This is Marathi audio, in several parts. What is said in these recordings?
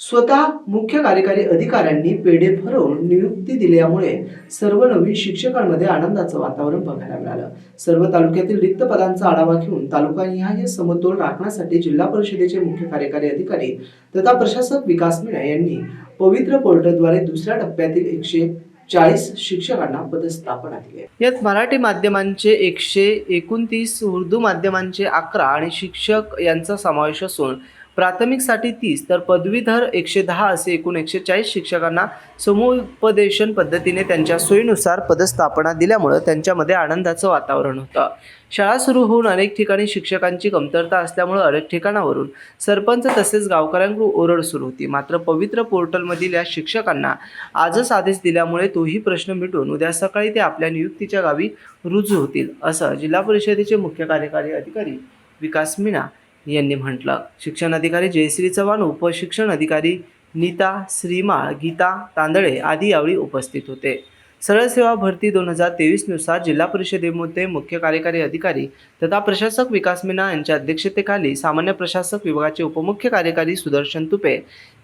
स्वतः मुख्य कार्यकारी अधिकाऱ्यांनी पेढे भरवून नियुक्ती दिल्यामुळे सर्व नवीन शिक्षकांमध्ये आनंदाचं वातावरण बघायला मिळालं. सर्व तालुक्यातील रिक्त पदांचा आढावा घेऊन तालुकानिहाय समतोल राखण्यासाठी जिल्हा परिषदेचे मुख्य कार्यकारी अधिकारी तथा प्रशासक विकास मीना यांनी पवित्र पोर्टलद्वारे दुसऱ्या टप्प्यातील एकशे चाळीस शिक्षकांना पदस्थापना दिली. यात मराठी माध्यमांचे एकशे एकोणतीस उर्दू माध्यमांचे अकरा आणि शिक्षक यांचा समावेश असून प्राथमिकसाठी तीस तर पदवीधर एकशे दहा असे एकूण एकशे चाळीस शिक्षकांना समुपदेशन पद्धतीने त्यांच्या सोयीनुसार पदस्थापना दिल्यामुळं त्यांच्यामध्ये आनंदाचं वातावरण होतं. शाळा सुरू होऊन अनेक ठिकाणी शिक्षकांची कमतरता असल्यामुळं अनेक ठिकाणावरून सरपंच तसेच गावकऱ्यांकडून ओरड सुरू होती. मात्र पवित्र पोर्टलमधील या शिक्षकांना आजच आदेश दिल्यामुळे तोही प्रश्न मिटून उद्या सकाळी ते आपल्या नियुक्तीच्या गावी रुजू होतील असं जिल्हा परिषदेचे मुख्य कार्यकारी अधिकारी विकास मीना यांनी म्हटलं. शिक्षण अधिकारी जयश्री चव्हाण उपशिक्षण अधिकारी नीता श्रीमाळ गीता तांदळे आदी यावेळी उपस्थित होते. सरळ सेवा भरती दोन हजार तेवीसनुसार जिल्हा परिषदेमध्ये मुख्य कार्यकारी अधिकारी तथा प्रशासक विकास मीना यांच्या अध्यक्षतेखाली सामान्य प्रशासक विभागाचे उपमुख्य कार्यकारी सुदर्शन तुपे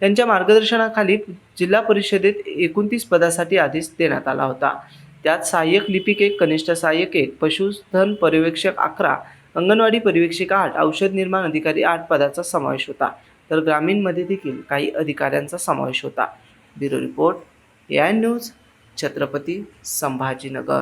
यांच्या मार्गदर्शनाखाली जिल्हा परिषदेत एकोणतीस पदासाठी आदेश देण्यात आला होता. त्यात सहाय्यक लिपिक एक कनिष्ठ सहाय्यक एक पशुधन पर्यवेक्षक अकरा अंगणवाडी पर्यवेक्षिका आठ औषध निर्माण अधिकारी आठ पदाचा समावेश होता. तर ग्रामीणमध्ये देखील काही अधिकाऱ्यांचा समावेश होता. Bureau report A I news Chhatrapati Sambhajinagar.